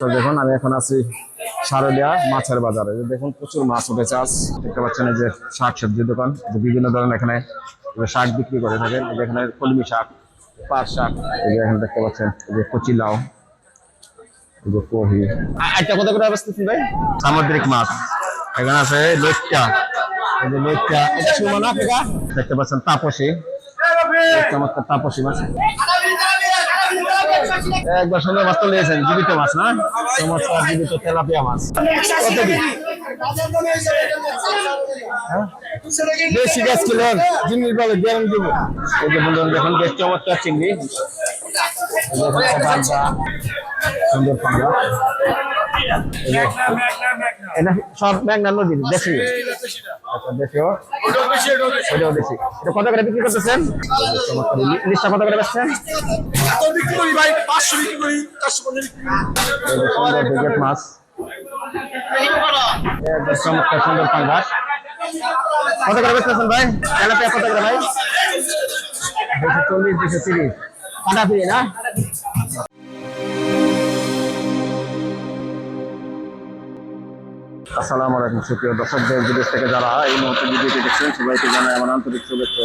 তো দেখুন আমি এখন আছি সারলিয়া মাছের বাজারে। দেখুন প্রচুর মাছ উঠেছে আজ। দেখতে পাচ্ছেন এই যে শাক সবজির দোকান। বিভিন্ন ধরনের এখানে শাক বিক্রি করে থাকেন। এখানে কলমি শাক পাট শাক এই যে এখানে দেখতে পাচ্ছেন এই যে কচি লাউ এই যে কহি। একটা কত করে অবস্থা ভাই? সামুদ্রিক মাছ। এখানে আছে লইট্টা। এই যে এটা সুমনা দেখতে পাচ্ছেন তাপসী। চমৎকার তাপসী মাছ। একবার সুন্দর মাছ তো নিয়েছেন, জীবিত মাছ না? চমৎকার জীবিত তেলাপিয়া মাছ। দিন? দেশি গাছ কিলোন জিনিস বলে গ্যারান দিব এই যে বলুন দেখুন বেশ চমৎকার চিংড়ি। সুন্দর পাঙ্গা সব মেঘনা নদীর, দেশি। দেশিও ওটাও দেশি এটা কত করে বিক্রি করতেছেন? লিস্টটা কত করে বেচছেন? মাছ। চমৎকার সুন্দর পাঙ্গাস কত করে বেচতেছেন ভাই? তেলাপিয়া কত করে ভাই? দুশো চল্লিশ দুশো তিরিশ। কাটা ফিরে না? আসসালামু আলাইকুম, সুপ্রিয় দর্শক দেশ বিদেশ থেকে যারা এই মুহূর্তে ভিডিওটি দেখছেন, সবাইকে জানাই আমার আন্তরিক শুভেচ্ছা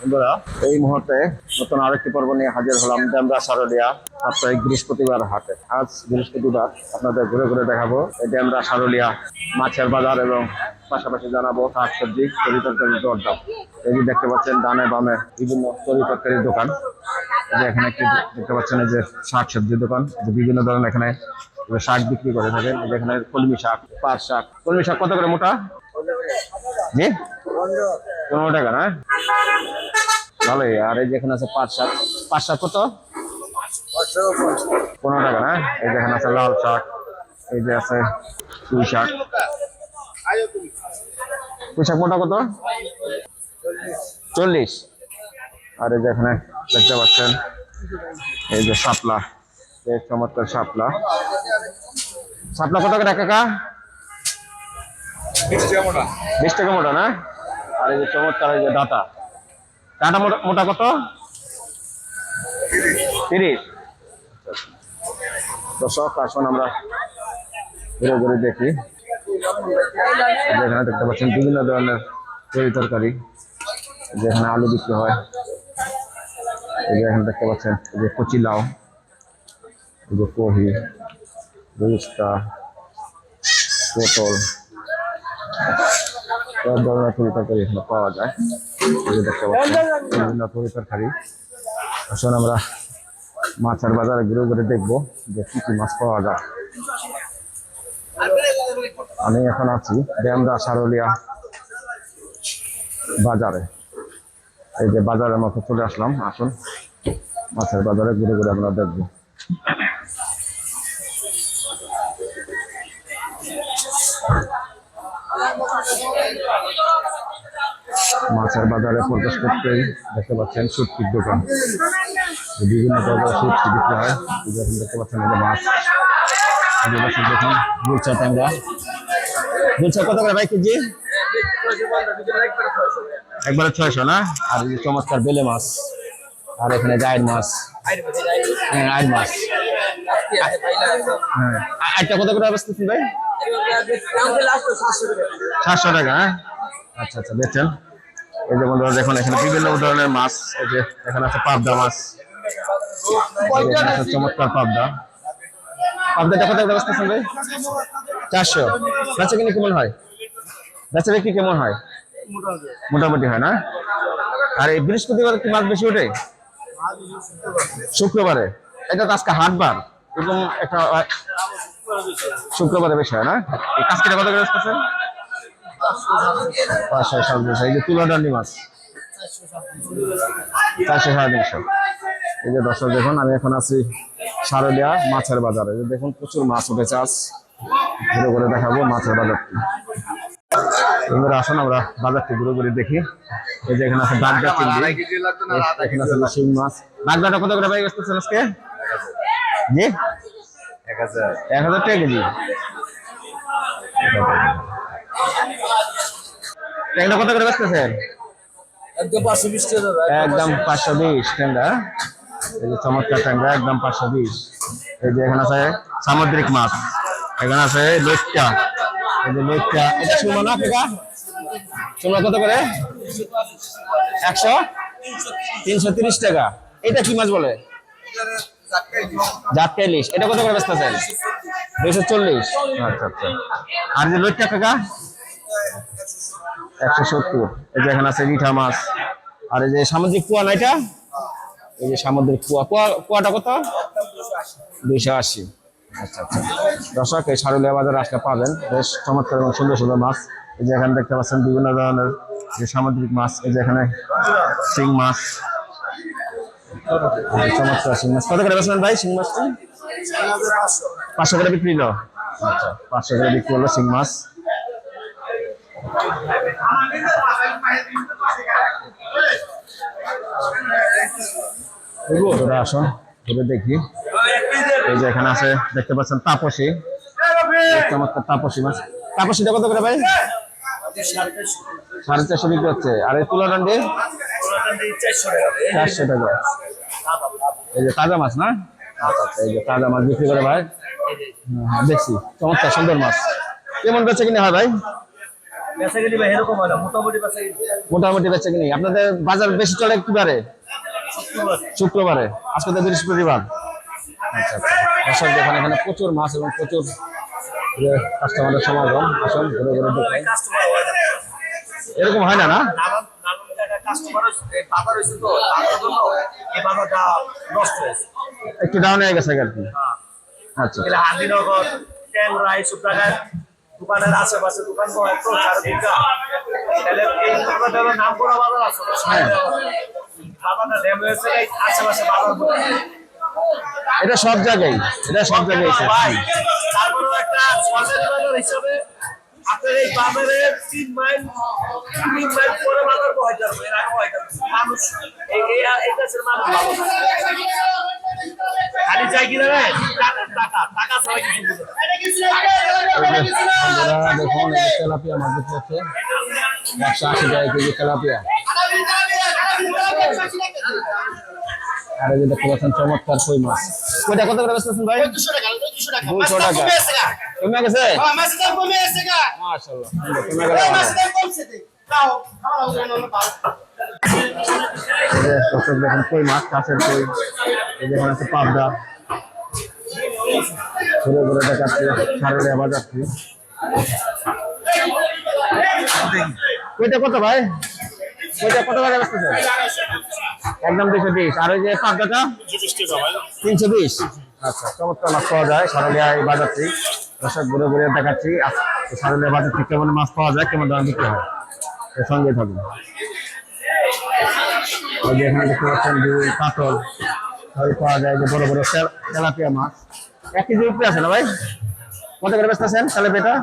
বন্ধুরা, এই মুহূর্তে নতুন আরেকটি পর্ব নিয়ে হাজির হলাম ড্যামরা সারলিয়া সাপ্তাহিক বৃহস্পতিবার হাটে। আজ বৃহস্পতিবার আপনাদের ঘুরে ঘুরে দেখাবো এই ড্যামরা সারলিয়া মাছের বাজার এবং পাশাপাশি জানাব শাক সবজি তরি তরকারির দরদাম। এই যে দেখতে পাচ্ছেন, ডানে বামে বিভিন্ন তরি তরকারির দোকান। এখানে একটি দেখতে পাচ্ছেন, এই যে শাক সবজির দোকান। বিভিন্ন ধরনের এখানে শাক বিক্রি করে থাকেন। যেখানে কলমি শাক, পাট শাক। কলমি শাক কত করে মোটা? জি? পনেরো টাকা না? ভালোই। আর এই যে এখানে আছে পাট শাক। পাট শাক কত? পনেরো টাকা না? এই যেখানে আছে লাল শাক। এই যে আছে পুঁই শাক। পুঁই শাক মোটা কত? চল্লিশ। আর এই যে এখানে দেখতে পাচ্ছেন, এই যে শাপলা। এই চমৎকার শাপলা। শাপলা কত করে কাকা? বিশ টাকা মোটা। না? আর এই যে চমৎকার এই যে ডাটা। ডাটা মোটা কত? তিরিশ। দর্শক আসুন আমরা ঘুরে ঘুরে দেখি। দেখতে পাচ্ছেন বিভিন্ন ধরনের তরি তরকারি যেখানে আলু বিক্রি হয়। এখানে দেখতে পাচ্ছেন যে কচি লাউ এই যে কহি রুস্তা পটল, সব ধরনের তরি তরকারি এখানে পাওয়া যায়। দেখতে পাচ্ছেন, বিভিন্ন তরি তরকারি। আসুন আমরা মাছের বাজারে ঘুরে ঘুরে দেখব যে কি কি মাছ পাওয়া যায়। আমি এখন আছি ড্যামরা সারলিয়া বাজারে। এই যে বাজারের মতো চলে আসলাম, আসুন মাছের বাজারে ঘুরে ঘুরে আমরা দেখব। মাছের বাজারে প্রবেশ করতেই দেখতে পাচ্ছেন সুটকির দোকান। বিভিন্ন ধরনের সুটকি বিক্রি হয়। এই যে দেখতে পাচ্ছেন মাছ। কত করে ভাই কেজি? একবারে আর বেলে মাছ। আর এখানে মাছ। হ্যাঁ মাছ। হ্যাঁ। করে অবস্থা ভাই? সাতশো টাকা হ্যাঁ? আচ্ছা আচ্ছা দেখছেন। এই যে বন্ধুরা, দেখুন, এখানে বিভিন্ন ধরনের মাছ, এই যে এখানে আছে পাবদা মাছ। চমৎকার পাবদা। পাবদাটা কত করে অবস্থা ভাই চারশো। বেচা কিনে কেমন হয়? বেচা বিক্রি কেমন হয়? মোটামুটি হয় না? আর এই বৃহস্পতিবার কি মাছ বেশি ওঠে? শুক্রবারে। এটা তো আজকে হাটবার, এবং একটা শুক্রবারে বেশি হয় না? কাজটা কত করে আসতেছেন পাঁচশো সাড়ে তিনশো এই যে তুলাডান্ডি মাছ। চারশো সাড়ে তিনশো। এই যে দর্শক দেখুন আমি এখন আছি সারলিয়া মাছের বাজারে। যে দেখুন প্রচুর মাছ উঠেছে আজ। ঘুরে ঘুরে দেখাবো মাছের বাজারটি বন্ধুরা আসুন আমরা বাজারটি ঘুরে ঘুরে দেখি। এই যে এখানে আছে বাগদা চিংড়ি। এখানে আছে শিং মাছ। বাগদাটা কত করে পাই আসতেছেন আজকে? জি? এক হাজার টাকা কেজি। ট্যাংরা কত করে বেচতেছেন? একদম পাঁচশো বিশ একদম পাঁচশো বিশ। ট্যাংরা এই যে চমৎকার ট্যাংরা একদম পাঁচশো বিশ। এই যে এখানে আছে সামুদ্রিক মাছ। এখানে আছে লইট্টা। এই যে লইট্টা। এটা সুমা না কাকা সুমা কত করে? একশো? তিনশো তিরিশ টাকা। এটা কি মাছ বলে? জাতকা ইলিশ এটা কত করে বেচতেছেন? দুইশো চল্লিশ। আচ্ছা আচ্ছা। আর যে লইট্টা কাকা? একশো সত্তর। এই যে এখানে আছে রিঠা মাছ। আর এই যে সামুদ্রিক কুয়া না এটা? এই যে সামুদ্রিক কুয়া। কুয়া কুয়াটা কত? দুইশো আশি। আচ্ছা আচ্ছা। দর্শক, এই সারুলিয়া বাজারে আসলে পাবেন। বেশ চমৎকার এবং সুন্দর সুন্দর মাছ। এই যে এখানে দেখতে পাচ্ছেন বিভিন্ন ধরনের যে সামুদ্রিক মাছ। এই যে এখানে শিং মাছ। চমৎকার শিং মাছ। কত করে বেচলেন ভাই শিং মাছটি? পাঁচশো করে বিক্রি হলো। আচ্ছা পাঁচশো করে বিক্রি হলো শিং মাছ। ঘুরে আসুন ঘুরে দেখি। এই যে এখানে আছে দেখতে পাচ্ছেন তাপসী। চমৎকার তাপসী মাছ। তাপসীটা কত করে ভাই? সাড়ে চারশো বিক্রি হচ্ছে। আর এই তুলা ডান্ডি? চারশো টাকা। এই যে তাজা মাছ না? এই যে তাজা মাছ বিক্রি করে ভাই। হ্যাঁ, হ্যাঁ, দেখছি। চমৎকার সুন্দর মাছ। কেমন বেচে কিনে হয় ভাই? মোটামুটি বেচা কিনি। আপনাদের বাজার বেশি চলে কি বারে? শুক্রবারে, আজকে তো বৃহস্পতিবার। আচ্ছা আচ্ছা। এখানে প্রচুর মাছ এবং প্রচুর কাস্টমারের সমাগম, আসুন, ঘুরে ঘুরে হয় এরকম হয় না না? একটু হয়ে গেছে আচ্ছা। দোকানের আশেপাশে বাজার আছে এটা সব জায়গায় এটা সব জায়গায় আপনার এই বাজারে তিন মাইল তিন মাইল পরে বাজার বহাইতে হবে এর আগে মানুষ এই এই এই দেশের মানুষ। খালি চাই কিনা রে টাকা টাকা টাকা ছাড়া কিছু বুঝে না। এই যে বন্ধুরা দেখুন তেলাপিয়া মাছ একশো আশি টাকা কেজি তেলাপিয়া আর এই যে দেখতে পাচ্ছেন চমৎকার কই মাছ। কইটা কত করে বেচতেছেন ভাই দুশো টাকা। কমে গেছে? মাশাআল্লাহ কমে গেল এই যে দর্শক দেখুন কই মাছ কাছের কই এই যে এখানে আছে পাবদা ঘুরে ঘুরে দেখাচ্ছি সারের আবার যাচ্ছি কইটা কত ভাই? কইটা কত টাকা বেচতেছে? একদম দুশো বিশ। আর ওই যে পাবদাটা তিনশো বিশ। আচ্ছা চমৎকার মাছ পাওয়া যায়। সারলিয়া এই বাজারটি। দর্শক ঘুরে ঘুরে দেখাচ্ছি সারলিয়া বাজার থেকে কেমন মাছ পাওয়া যায় কেমন দাম বিক্রি হয় এর সঙ্গে থাকুন ওই যে এখানে দেখতে পাচ্ছেন রুই কাতল সবই পাওয়া যায় যে বড় বড় তেল- তেলাপিয়া মাছ এক কেজি উপরে আছে না ভাই কত করে বেচতেছেন তেলাপিয়াটা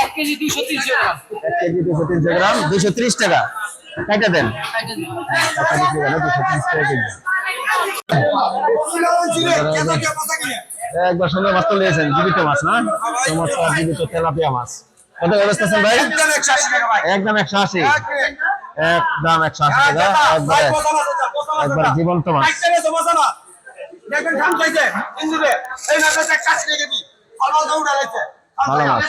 এক কেজি দুশো তিনশো গ্রাম দুশো ত্রিশ টাকা কাইটা দেন টাকা দুশো ত্রিশ টাকা কেজি একবার সুন্দর মাছ তো নিয়েছেন জীবিত মাছ না? চমৎকার জীবিত তেলাপিয়া মাছ। কত বেচতেছেন ভাই? একদম একশো আশি একদম একশো আশি? টাকা। একবারে একবার জীবন্ত মাছ। ভালো মাছ?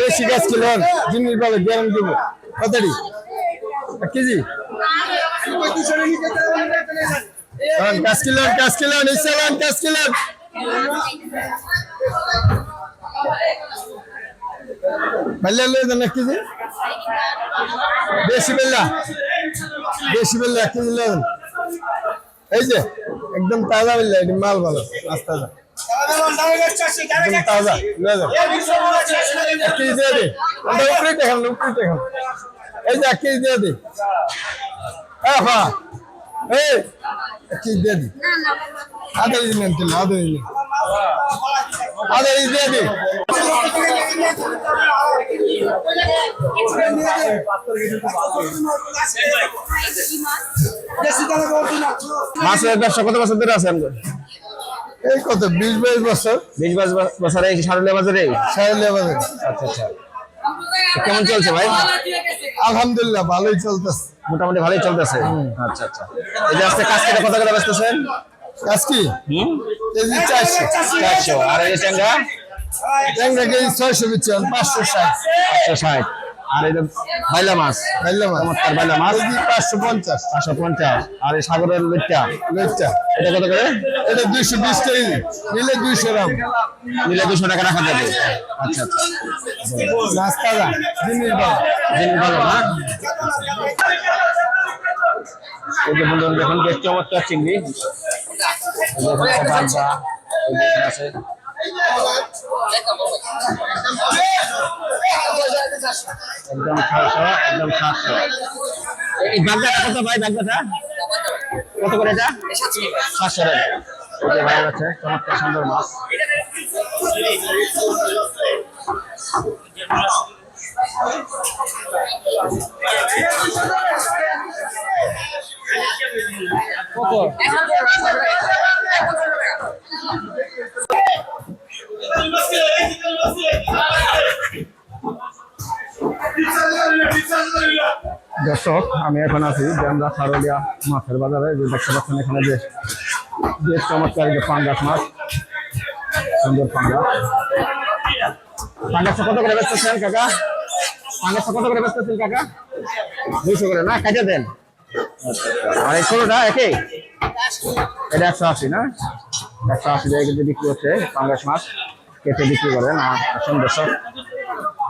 বেশি গাছ কিলেন জিনিস বলে গ্যারান্টি দেবো। কতটি কেজি? বেশি বেল্লা বেশি বেল্লা। এক কেজি লয়ে দেন এই যে, একদম তাজা বেল্লা, এটি মাল ভালো, মাছ তাজা। তাজা এক কেজি দিয়ে দেখান উপরে দেখান। এই যে এক কেজি দিয়ে দে। হ্যাঁ হ্যাঁ। এই এক কেজি দিয়ে দি। আধা কেজি নেন আধা কেজি দিয়ে দি। মাছের ব্যবসা কত বছর ধরে আছেন এই কত বিশ বাইশ বছর? বিশ বাইশ বছর এই সারুলিয়া বাজারে? সাহেলিয়া বাজার। আচ্ছা আচ্ছা। কেমন চলছে ভাই? আলহামদুলিল্লাহ ভালোই চলতেছে। মোটামুটি ভালোই চলতেছে? আচ্ছা আচ্ছা। এই যে আজকে কাজ কেটে কত করে কাজ কি? হুম? কেজি চারশো। চারশো। আর এই ট্যাংরা? ট্যাংরা কেজি ছয়শো বিচ্ছেন পাঁচশো ষাট। পাঁচশো ষাট। আর যে বাইলা মাছ। খাইলে মাছ। চমৎকার বাইলা মাছ। পাঁচশো পঞ্চাশ। পাঁচশো পঞ্চাশ। আর এই সাগরের লুটটা লেটটা এটা কত করে? এটা দুইশো বিশ কেজি। নিলে দুইশো গ্রাম। নিলে দুশো টাকা রাখা যাবে। আচ্ছা আচ্ছা। জিনিস ভালো দিন ভালো না? এই যে বন্ধুরা দেখুন চমৎকার চিংড়ি। আছে। একদম ছয়শো, একদম সাতশো। এই বাগদাটা কত ভাই, বাগদাটা? কত করে এটা? সাতশো টাকা যে ভাই আছে, চমৎকার সুন্দর মাছ। দর্শক আমি এখন আছি ডেমরা সারলিয়া মাছের বাজারে, যে দেখতে পাচ্ছেন এখানে যে চমৎকার পাঙ্গাস মাছ। সুন্দর পাঙ্গাস। পাঙ্গাসটা কত করে বেচতেছেন কাকা? পাঙ্গাসটা কত করে বেচতেছেন কাকা? দুইশো করে, না? কাটে দেন। আর এই ষোলোটা এটা একশো আশি, না? একশো আশি কেজি বিক্রি হচ্ছে পাঙ্গাস মাছ। কেটে বিক্রি করেন, আর আসুন দর্শক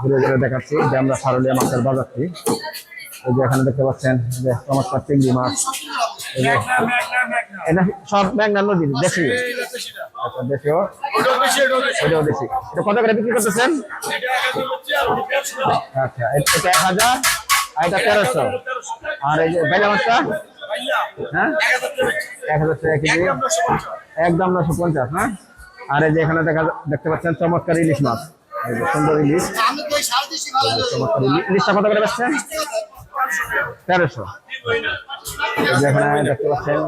ঘুরে ঘুরে দেখাচ্ছি যে আমরা সারলিয়া মাছের বাজারটি। এই যে এখানে দেখতে পাচ্ছেন যে চমৎকার চিংড়ি মাছ। সব আচ্ছা এটা করতেছেন? আচ্ছা এক হাজার, আর এটা আর হ্যাঁ? এক হাজার কেজি। একদম নশো পঞ্চাশ হ্যাঁ? আর এই যে এখানে দেখা দেখতে পাচ্ছেন চমৎকার ইলিশ মাছ। সুন্দর ইলিশ। চমৎকার ইলিশ ইলিশটা কত করে বেচছেন? তেরোশো। এই যে এখানে দেখতে পাচ্ছেন,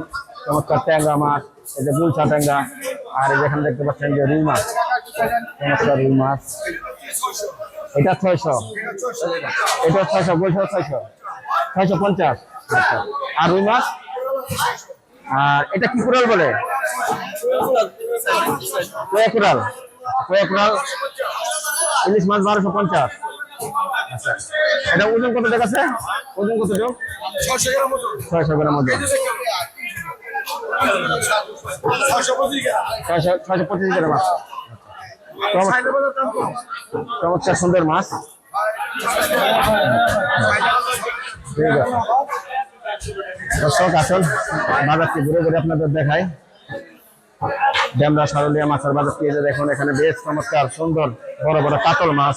চমৎকার ট্যাংরা মাছ, এই যে গুলচা ট্যাংরা, আর এই যে এখানে দেখতে পাচ্ছেন যে রুই মাছ। চমৎকার রুই মাছ। এটা ছয়শো। এটা ছয়শো গুলশা ছয়শো। ছয়শো পঞ্চাশ। আর রুই মাছ? আর এটা কি কুড়াল বলে? কুড়াল। কুড়াল। ইলিশ মাছ বারোশো পঞ্চাশ। আচ্ছা। এটা ওজন কত টাকা আছে? ওজন কত টাকা ছয়শো গ্রাম ওজন। ছয়শো ছয়শো পঁচিশ গ্রাম। আছে। চমৎকার- সুন্দর মাছ। ঠিক আছে দর্শক আসল বাজারটি ঘুরে ঘুরে আপনাদের দেখাই। ডেমরা সারলিয়া মাছের বাজারটি দেখুন এখানে বেশ চমৎকার সুন্দর বড় বড় কাতল মাছ।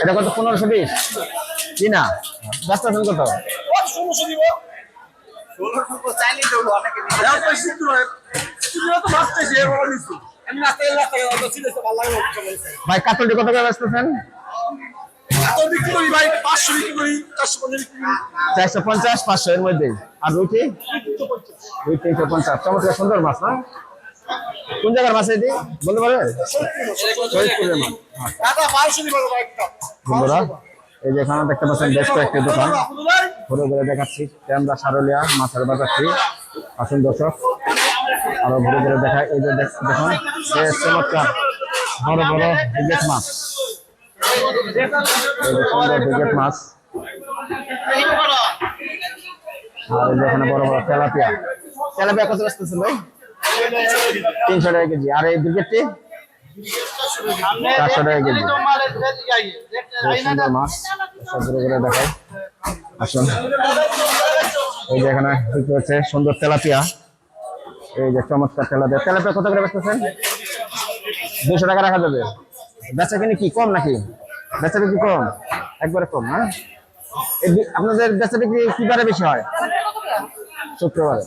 এটা কত? পনেরোশো বিশ। কিনা ব্যস্ত আছেন কত ভাই কাতলটি কত করে বেচতেছেন চারশো পঞ্চাশ পাঁচশো এর মধ্যে আর রুটি? দুই তিনশো পঞ্চাশ। চমৎকার সুন্দর মাছ না? কোন জায়গার মাছ এটি? বলতে পারবেন ফরিদপুরের মাছ বন্ধুরা এই যে এখানে দেখতে পাচ্ছেন বেশ কয়েকটি দোকান। ঘুরে ঘুরে দেখাচ্ছি। ক্যামরা সারলিয়া মাছের বাজারটি আসুন দর্শক আরও ঘুরে ঘুরে দেখায় এই যে দেখ- দেখুন বেশ চমৎকার। বড় বড় বিগেট মাছ। এই যে সুন্দর বিগেট মাছ। আর এই যে এখানে বড় বড় তেলাপিয়া। তেলাপিয়া কত আসতেছে ভাই? তিনশো টাকা কেজি। আর এই বিগেটটি চারশো টাকা কেজি। সুন্দর মাছ। সব দেখায় আসুন। এই যে এখানে হচ্ছে সুন্দর তেলাপিয়া। এই যে চমৎকার তেলাপিয়া। তেলাপিয়া কত করে বেচতেছেন? দুশো টাকা রাখা যাবে। বেচা কিনে কি কম নাকি? বেচা বিক্রি কম? একবারে কম বি- আপনাদের বেচা বিক্রি কি বারে বেশি হয়? শুক্রবারে।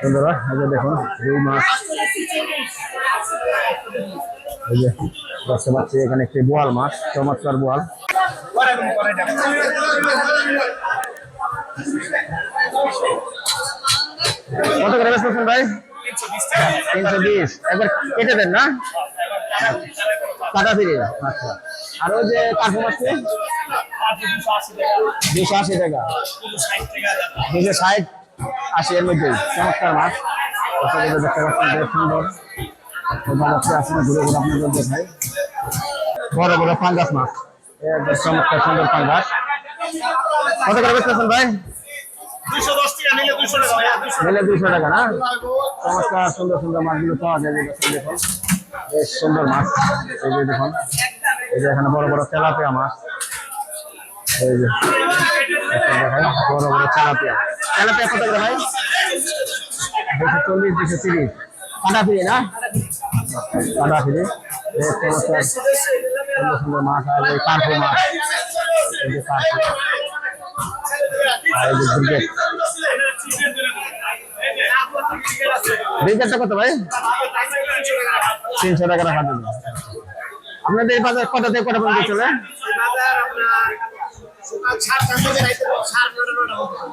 বন্ধুরা দেখুন, রুই মাছ। পাচ্ছি, এখানে একটি বোয়াল মাছ, চমৎকার কত করে বেচতেছেন ভাই? তিনশো বিশ। একবার কেটে দেন না? কাটা ফিরে। আচ্ছা। আর ওই যে কাঠু মাছটি দুশো আশি টাকা। দুশো ষাট আশি এর মধ্যে। চমৎকার মাছ। দেখতে পাচ্ছেন সুন্দর। আসলে ঘুরে ঘুরে আপনাদের দেখাই। বড় বড় পাঙ্গাস মাছ। চমৎকার সুন্দর পাঙ্গাস। কত করে বেচতেছেন ভাই? দুইশো নিলে টাকা না? চমৎকার সুন্দর সুন্দর মাছগুলো পাওয়া যায় দেখুন দেখুন। বেশ সুন্দর মাছ। এই যে দেখুন এই যে এখানে বড় বড় তেলাপিয়া মাছ। এই যে। বড় বড় তেলাপিয়া। তেলাপিয়া কত করে ভাই? দুশো চল্লিশ দুশো তিরিশ। কাটা ফিরি না কাটা ফিরি সুন্দর সুন্দর মাছ আর এই কার্পো মাছ। এই যে কার্পো আর এই যে ব্রিগেড। ব্রিগেডটা কত ভাই? তিনশো টাকা রাখা দেবে আপনাদের এই বাজার কটা থেকে কটা পর্যন্ত চলে?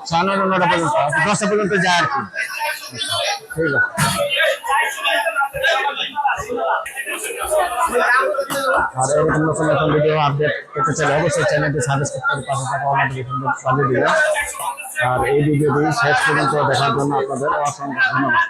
সাড়ে পর্যন্ত আচ্ছা, দশটা পর্যন্ত যায় আর কি। ঠিক আর এরকম নতুন নতুন ভিডিও আপডেট চ্যানেলটি সাবস্ক্রাইব করে পাশে আর এই ভিডিওটি শেষ পর্যন্ত দেখার জন্য আপনাদের অসংখ্য ধন্যবাদ।